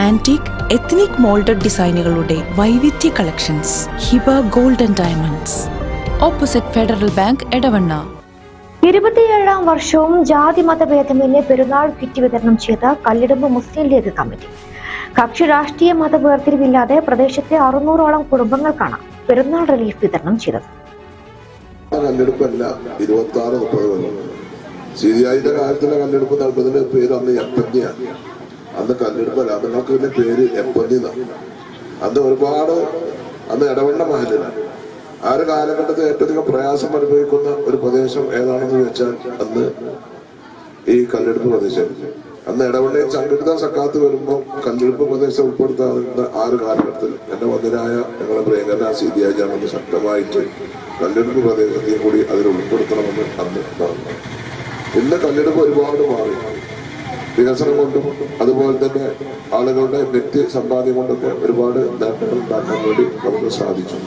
Antique ethnic moulded ഡിസൈനുകളുടെ വൈവിധ്യ collections Hiba golden diamonds opposite Federal Bank Edavanna. ഇരുപത്തിയേഴാം വർഷവും ജാതി മതഭേദമന്യേ പെരുന്നാൾ കിറ്റ് വിതരണം ചെയ്ത കല്ലിടുമ്പ് മുസ്ലിം ലീഗ് കമ്മിറ്റി. കക്ഷി രാഷ്ട്രീയ മത വേർതിരിവില്ലാതെ പ്രദേശത്തെ അറുന്നൂറോളം കുടുംബങ്ങൾക്കാണ് പെരുന്നാൾ റിലീഫ് വിതരണം ചെയ്തത്. കല്ലെടുപ്പല്ല ഇരുപത്തി ആറ് മുപ്പത് കൊല്ലം. സിരിയായിന്റെ കാലത്തുള്ള കല്ലെടുപ്പ് നൽകുന്നതിന്റെ പേര് അന്ന് എപ്പഞ്ഞിയാണ് അന്ന് കല്ലിടുമ്പോൾ നിങ്ങൾക്ക് പിന്നെ പേര് എപ്പൊന്നിന്നാണ് അന്ന് ഒരുപാട് അന്ന് ഇടവണ്ണ മഹലിലാണ് ആ ഒരു കാലഘട്ടത്തിൽ ഏറ്റവും അധികം പ്രയാസം അനുഭവിക്കുന്ന ഒരു പ്രദേശം ഏതാണെന്ന് വെച്ചാൽ അന്ന് ഈ കല്ലെടുപ്പ് പ്രദേശം. അന്ന് ഇടവണ്ണയിൽ സംഘടിത സക്കാത്ത് വരുമ്പോൾ കല്ലെടുപ്പ് പ്രദേശം ഉൾപ്പെടുത്താവുന്ന ആ ഒരു കാലഘട്ടത്തിൽ എന്റെ മന്ദിരായ ഞങ്ങളെ പ്രിയങ്കരന സീതിയാജാണെന്ന് ശക്തമായിട്ട് കല്ലെടുപ്പ് പ്രദേശത്തെയും കൂടി അതിൽ ഉൾപ്പെടുത്തണമെന്ന് അന്ന് പറഞ്ഞു. ഇന്ന് കല്ലെടുപ്പ് ഒരുപാട് മാറി. വികസനം കൊണ്ടും അതുപോലെ തന്നെ ആളുകളുടെ വ്യക്തി സമ്പാദ്യം കൊണ്ടൊക്കെ ഒരുപാട് നേട്ടങ്ങൾ ഉണ്ടാക്കാൻ വേണ്ടി നമുക്ക് സാധിച്ചു.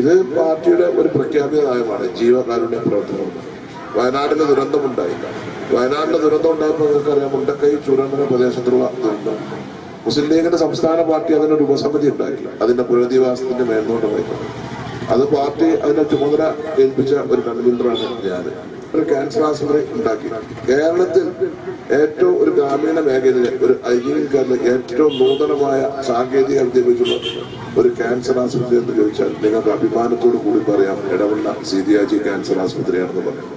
ഇത് പാർട്ടിയുടെ ഒരു പ്രഖ്യാപിത നയമാണ് ജീവകാരുണ്യ പ്രവർത്തനം. വയനാട്ടിൽ ദുരന്തമുണ്ടായി വയനാട്ടിലെ ദുരന്തം ഉണ്ടായപ്പോൾ നിങ്ങൾക്കറിയാം മുണ്ടക്കൈ ചൂരമല പ്രദേശത്തുള്ള ദുരന്തം. മുസ്ലിം ലീഗിന്റെ സംസ്ഥാന പാർട്ടി അതിനൊരു ഉപസമിതി ഉണ്ടാക്കി. അതിന്റെ പുനരധിവാസത്തിന്റെ മേൽനോട്ടം അത് പാർട്ടി അതിന്റെ ചുമതല ഏൽപ്പിച്ച ഒരു കൺവീനറാണ് ഞാൻ ഒരു ക്യാൻസർ ആശുപത്രി ഉണ്ടാക്കി. കേരളത്തിൽ ഏറ്റവും ഒരു ഗ്രാമീണ മേഖലയിൽ ഒരു ഐജിനിക്കാരിലെ ഏറ്റവും നൂതനമായ സാങ്കേതിക വിദ്യ ഒരു ക്യാൻസർ ആശുപത്രി എന്ന് ചോദിച്ചാൽ നിങ്ങൾക്ക് അഭിമാനത്തോടു കൂടി പറയാം ഇടവണ്ണ സീതിയാജി ക്യാൻസർ ആശുപത്രിയാണെന്ന് പറയാം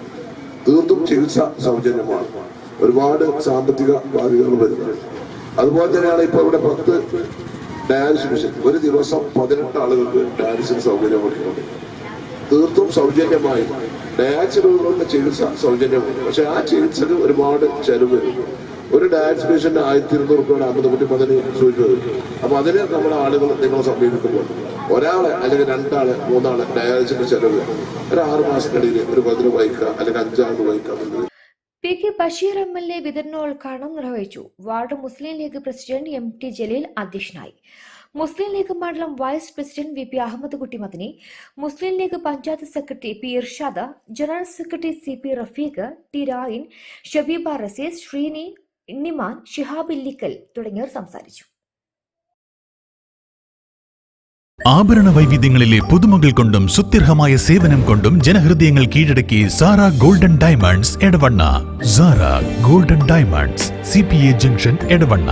തീർത്തും ചികിത്സ സൗജന്യമാണ്. ഒരുപാട് സാമ്പത്തിക ബാധ്യതകൾ വരുന്നത് അതുപോലെ തന്നെയാണ് ഇപ്പൊ ഇവിടെ പത്ത് ഡയാലിസിസ് മിഷൻ. ഒരു ദിവസം പതിനെട്ട് ആളുകൾക്ക് ഡയാലിസിസ് സൗകര്യം കൊടുക്കുന്നുണ്ട് തീർത്തും സൗജന്യമായി ഡയാലിസിസ് രോഗികളുടെ ചികിത്സ സൗജന്യമാണ്. പക്ഷെ ആ ചികിത്സക്ക് ഒരുപാട് ചെലവ് വരും. ഒരു ഡയാലിസിസ് പേഷ്യന്റ് ആയിരത്തി ഇരുന്നൂറ് രൂപയാണ് അമ്പത് കുട്ടി പതിന് സൂചിച്ചത് അപ്പൊ അതിന് നമ്മുടെ ആളുകൾ നിങ്ങളെ സമീപിക്കുമ്പോൾ ഒരാളെ അല്ലെങ്കിൽ രണ്ടാൾ മൂന്നാൾ ഡയാലിസിന്റെ ചെലവ് ഒരു ആറ് മാസത്തിനിടയിൽ ഒരു പതിന് വഹിക്കുക അല്ലെങ്കിൽ അഞ്ചാറ് വഹിക്കുക P K Basheer M L A വിതരണോദ്ഘാടനം നിർവഹിച്ചു. Ward Muslim League president M T Jaleel അധ്യക്ഷനായി. മുസ്ലിം ലീഗ് മണ്ഡലം vice president V P Ahammed Kutty Madani Muslim League panchayat secretary P Irshada general secretary C P Rafeeq T Rayin Shabeeba Razees Sreeni Niman Shihab Illikkal തുടങ്ങിയവർ സംസാരിച്ചു. ആഭരണ വൈവിധ്യങ്ങളിലെ പുതുമകൾ കൊണ്ടും സുത്യർഹമായ സേവനം കൊണ്ടും ജനഹൃദയങ്ങൾ കീഴടക്കി Sara golden diamonds Edavanna. Sara golden diamonds C junction Edavanna.